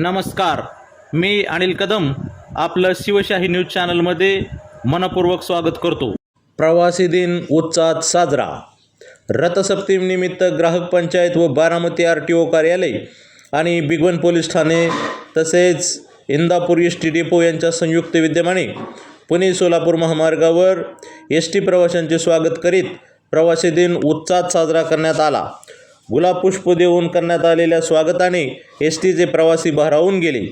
नमस्कार. मी अनिल कदम आपलं शिवशाही न्यूज चॅनलमध्ये मनपूर्वक स्वागत करतो. प्रवासी दिन उत्साहात साजरा. रथसप्तमीनिमित्त ग्राहक पंचायत व बारामती आर टी ओ कार्यालय आणि बिगवन पोलीस ठाणे तसेच इंदापूर एस टी डेपो यांच्या संयुक्त विद्यमाने पुणे सोलापूर महामार्गावर एस टी प्रवाशांचे स्वागत करीत प्रवासी दिन उत्साहात साजरा करण्यात आला. गुलाब पुष्प देऊन करण्यात आलेल्या स्वागताने एस टीचे प्रवासी भारावून गेले.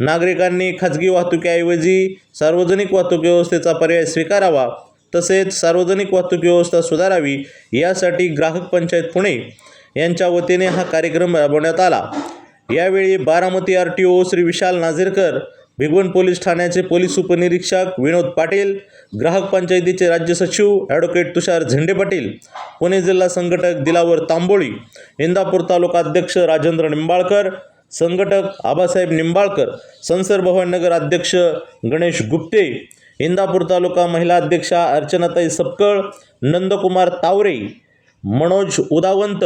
नागरिकांनी खाजगी वाहतुकीऐवजी सार्वजनिक वाहतूक व्यवस्थेचा पर्याय स्वीकारावा तसेच सार्वजनिक वाहतूक व्यवस्था सुधारावी यासाठी ग्राहक पंचायत पुणे यांच्या वतीने हा कार्यक्रम राबवण्यात आला. यावेळी Baramati R T O Shri Vishal Nazirkar Bhigwan police ठाण्याचे पोलीस उपनिरीक्षक विनोद पाटील ग्राहक पंचायतीचे राज्य सचिव ॲडव्होकेट तुषार झेंडे पाटील पुणे जिल्हा संघटक दिलावर तांबोळी इंदापूर तालुका अध्यक्ष राजेंद्र निंबाळकर संघटक आबासाहेब निंबाळकर संसर नगर अध्यक्ष गणेश गुप्ते इंदापूर तालुका महिला अध्यक्षा अर्चनाताई सपकळ नंदकुमार तावरे मनोज उदावंत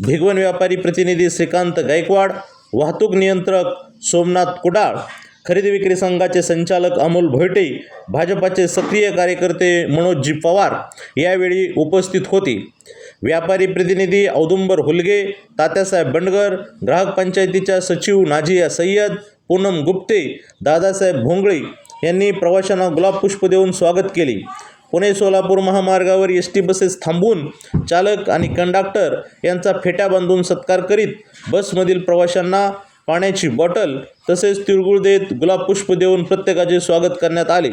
भिगवण व्यापारी प्रतिनिधी श्रीकांत गायकवाड वाहतूक नियंत्रक सोमनाथ कुडाळ खरेदी विक्री संघाचे संचालक अमोल भोयटे भाजपाचे सक्रिय कार्यकर्ते मनोजजी पवार यावेळी उपस्थित होते. व्यापारी प्रतिनिधी औदुंबर हुलगे तात्यासाहेब बंडगर ग्राहक पंचायतीच्या सचिव नाझिया सय्यद पूनम गुप्ते दादासाहेब भोंगळे यांनी प्रवाशांना गुलाब पुष्प देऊन स्वागत केले. पुणे सोलापूर महामार्गावर एस टी बसेस थांबवून चालक आणि कंडक्टर यांचा फेट्या बांधून सत्कार करीत बसमधील प्रवाशांना पाण्याची बॉटल तसेच तिळगुळ देत गुलाब पुष्प देऊन प्रत्येकाचे स्वागत करण्यात आले.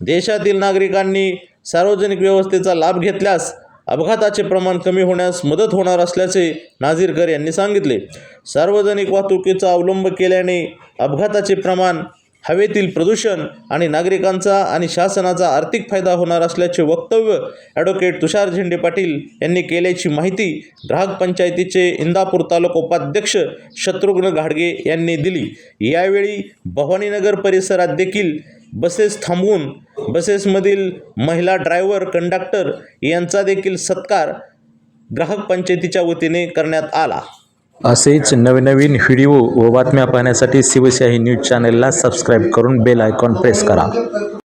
देशातील नागरिकांनी सार्वजनिक व्यवस्थेचा लाभ घेतल्यास अपघाताचे प्रमाण कमी होण्यास मदत होणार असल्याचे नाझीरकर यांनी सांगितले. सार्वजनिक वाहतुकीचा अवलंब केल्याने अपघाताचे प्रमाण हवेतील प्रदूषण आणि नागरिकांचा आणि शासनाचा आर्थिक फायदा होणार असल्याचे वक्तव्य ॲडव्होकेट तुषार झेंडे पाटील यांनी केल्याची माहिती ग्राहक पंचायतीचे इंदापूर तालुका उपाध्यक्ष शत्रुघ्न घाडगे यांनी दिली. यावेळी भवानीनगर परिसरात देखील बसेस थांबवून बसेसमधील महिला ड्रायव्हर कंडक्टर यांचा देखील सत्कार ग्राहक पंचायतीच्या वतीने करण्यात आला. असेच नवनवीन व्हिडिओ व बातम्या पाहण्यासाठी शिवशाही न्यूज चॅनलला सबस्क्राईब करून बेल आयकॉन प्रेस करा.